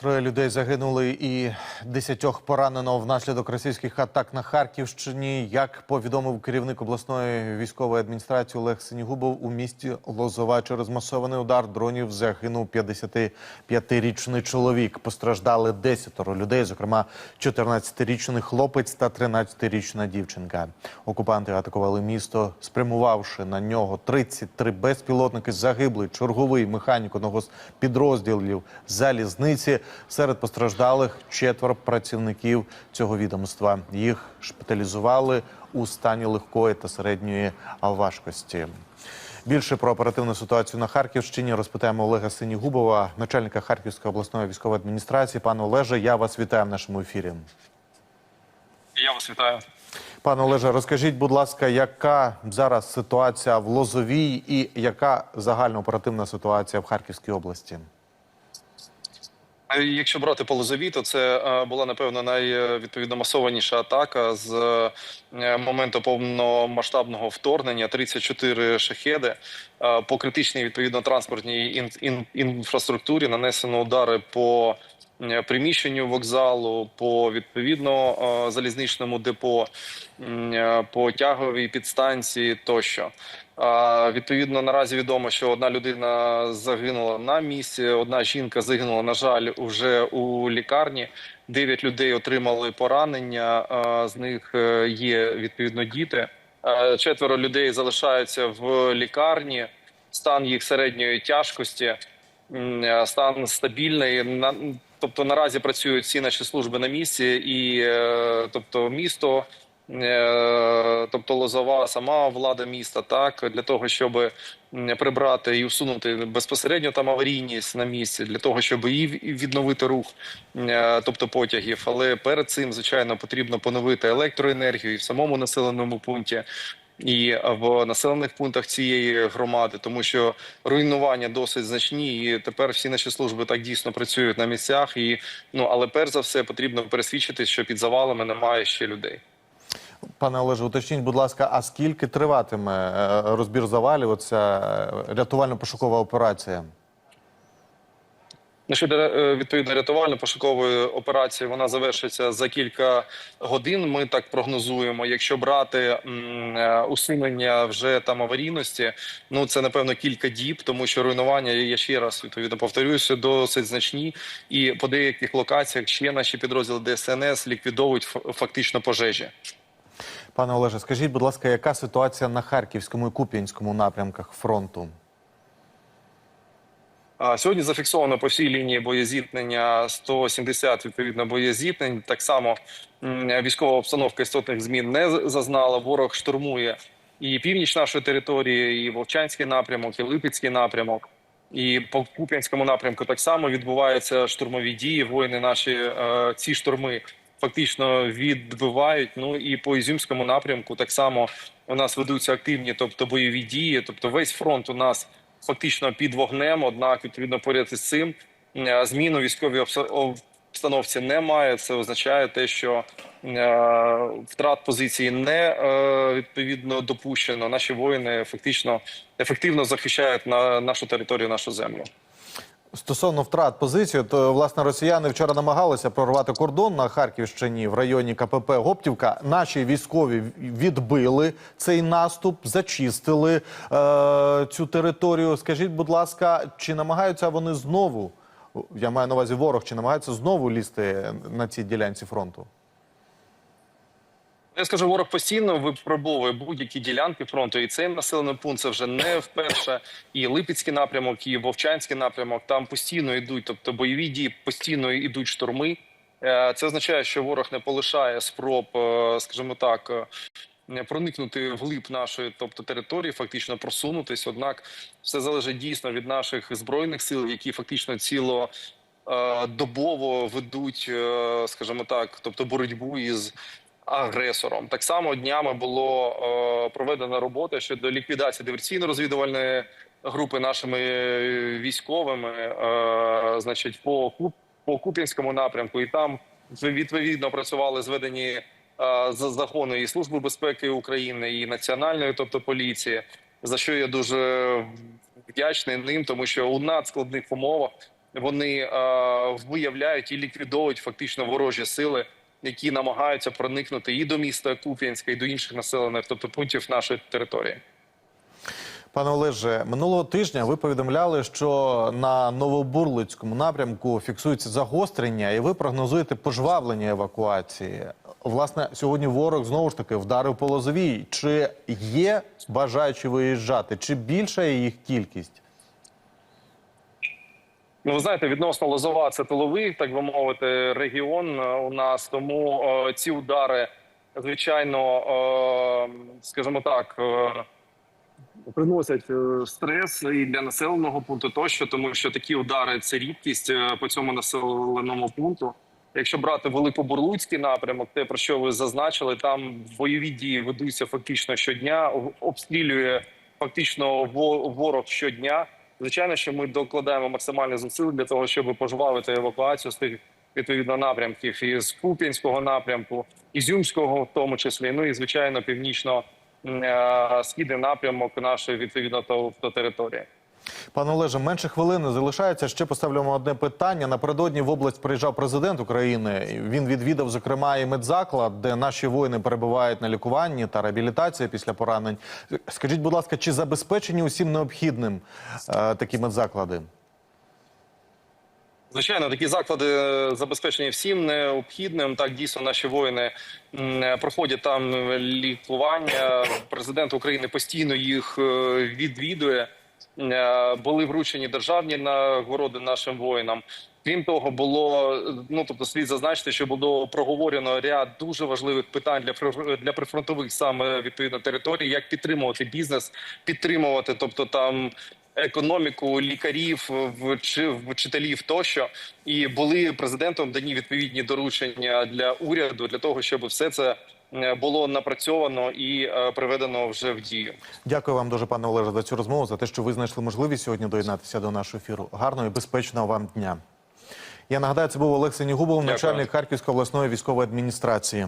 Троє людей загинули і десятьох поранено внаслідок російських атак на Харківщині. Як повідомив керівник обласної військової адміністрації Олег Синігубов, у місті Лозова через масований удар дронів загинув 55-річний чоловік. Постраждали десятеро людей, зокрема 14-річний хлопець та 13-річна дівчинка. Окупанти атакували місто, спрямувавши на нього 33 безпілотники. Загиблий черговий механік одного з підрозділів залізниці. Серед постраждалих четверо працівників цього відомства. Їх шпиталізували у стані легкої та середньої важкості. Більше про оперативну ситуацію на Харківщині розпитаємо Олега Синігубова, начальника Харківської обласної військової адміністрації. Пане Олеже, я вас вітаю в нашому ефірі. Я вас вітаю. Пане Олеже, розкажіть, будь ласка, яка зараз ситуація в Лозовій і яка загальна оперативна ситуація в Харківській області? Якщо брати по Лозові, то це е, була напевно найвідповідно масованіша атака з е, моменту повномасштабного вторгнення. 34 шахеди Е, по критичній відповідно транспортній ін- ін- інфраструктурі нанесено удари по приміщенню вокзалу, по відповідно залізничному депо, по тяговій підстанції тощо. Відповідно, наразі відомо, що одна людина загинула на місці, одна жінка загинула, на жаль, вже у лікарні. Дев'ять людей отримали поранення. З них е, є відповідно діти. Е, Четверо людей залишаються в лікарні. Стан їх середньої тяжкості, е, стан стабільний. Тобто наразі працюють всі наші служби на місці, і тобто місто. Е, тобто Лозова, сама влада міста, так для того, щоб прибрати і усунути безпосередньо там аварійність на місці, для того, щоб і відновити рух, е, тобто потягів. Але перед цим, звичайно, потрібно поновити електроенергію і в самому населеному пункті. І в населених пунктах цієї громади, тому що руйнування досить значні, і тепер всі наші служби так дійсно працюють на місцях. І ну але перш за все потрібно пересвідчити, що під завалами немає ще людей. Пане Олеже, уточніть, будь ласка, а скільки триватиме е, розбір завалів? Оця е, рятувально-пошукова операція? Е, відповідно рятувально-пошукової операції, вона завершиться за кілька годин. Ми так прогнозуємо. Якщо брати усунення вже там аварійності, ну це напевно кілька діб, тому що руйнування я ще раз відповідно повторююся, досить значні. І по деяких локаціях ще наші підрозділи ДСНС ліквідовують фактично пожежі. Пане Олеже, скажіть, будь ласка, яка ситуація на Харківському і Куп'янському напрямках фронту? Сьогодні зафіксовано по всій лінії боєзіткнення 170 відповідно боєзіткнень. Так само військова обстановка істотних змін не зазнала. Ворог штурмує і північ нашої території, і Вовчанський напрямок, і Липецький напрямок. І по Куп'янському напрямку так само відбуваються штурмові дії. Воїни наші е, ці штурми фактично відбивають. Ну і по Ізюмському напрямку так само у нас ведуться активні, тобто бойові дії. Тобто весь фронт у нас фактично під вогнем. Однак, відповідно, поряд із цим е, змін у військовій обстановці немає. Це означає те, що втрат позиції не е, відповідно допущено. Наші воїни фактично ефективно захищають на нашу територію, нашу землю. Стосовно втрат позиції, то власне росіяни вчора намагалися прорвати кордон на Харківщині в районі КПП Гоптівка. Наші військові відбили цей наступ, зачистили е, цю територію. Скажіть, будь ласка, чи намагаються вони знову? Я маю на увазі ворог, чи намагаються знову лізти на цій ділянці фронту? Я скажу, ворог постійно випробовує будь-які ділянки фронту, і цей населений пункт це вже не вперше. І Липецький напрямок, і Вовчанський напрямок там постійно йдуть, тобто бойові дії постійно йдуть штурми. Е, Це означає, що ворог не полишає спроб, е, скажімо так, е, проникнути вглиб нашої, тобто території, фактично просунутись. Однак все залежить дійсно від наших збройних сил, які фактично ціло добово ведуть, скажімо так, тобто боротьбу із агресором. Так само днями було е, проведена робота щодо ліквідації диверсійно-розвідувальної групи нашими військовими, е, значить, по по Куп'янському напрямку, і там відповідно працювали зведені е, за закону і Служби безпеки України, і національної, тобто поліції, за що я дуже вдячний ним, тому що у надскладних умовах вони е, виявляють і ліквідовують фактично ворожі сили, які намагаються проникнути і до міста Куп'янська, і до інших населених, тобто пунктів нашої території. Пане Олеже, минулого тижня ви повідомляли, що на Новобурлицькому напрямку фіксується загострення, і ви прогнозуєте пожвавлення евакуації. Власне, сьогодні ворог знову ж таки вдарив по Лозовій. Чи є бажаючі виїжджати? Чи більша їх кількість? Ну, ви знаєте, відносно Лозова це тиловий, так би мовити, регіон е, у нас. Тому е, ці удари, звичайно, е, скажімо так, е, приносять е, стрес і для населеного пункту тощо, тому що такі удари це рідкість е, по цьому населеному пункту. Якщо брати великобурлуцький напрямок, те про що ви зазначили, там бойові дії ведуться фактично щодня, обстрілює фактично ворог щодня. Звичайно, що ми докладаємо максимальні зусиль для того, щоб пожвавити евакуацію з тих відповідно напрямків і з Куп'янського напрямку, Ізюмського, в тому числі, ну і звичайно, північно е, східний напрямок нашої відповідно то, то території. Пане Олеже, менше хвилини залишається. Ще поставлю одне питання. Напередодні в область приїжджав президент України. Він відвідав, зокрема, і медзаклад, де наші воїни перебувають на лікуванні та реабілітації після поранень. Скажіть, будь ласка, чи забезпечені усім необхідним е, такі медзаклади? Звичайно, такі заклади е, забезпечені всім необхідним. Так дійсно наші воїни проходять там лікування. Президент України постійно їх е, відвідує. Е, Були вручені державні нагороди нашим воїнам. Крім того, було ну тобто слід зазначити, що було проговорено ряд дуже важливих питань для для прифронтових саме відповідно територій, як підтримувати бізнес, підтримувати, тобто там економіку лікарів, вчи- вчителів тощо, і були президентом дані відповідні доручення для уряду для того, щоб все це було напрацьовано і е, приведено вже в дію. Дякую вам дуже, пане Олеже, за цю розмову, за те, що ви знайшли можливість сьогодні доєднатися до нашого ефіру. Гарного і безпечного вам дня. Я нагадаю, це був Олексій Нігубов, начальник Харківської обласної військової адміністрації.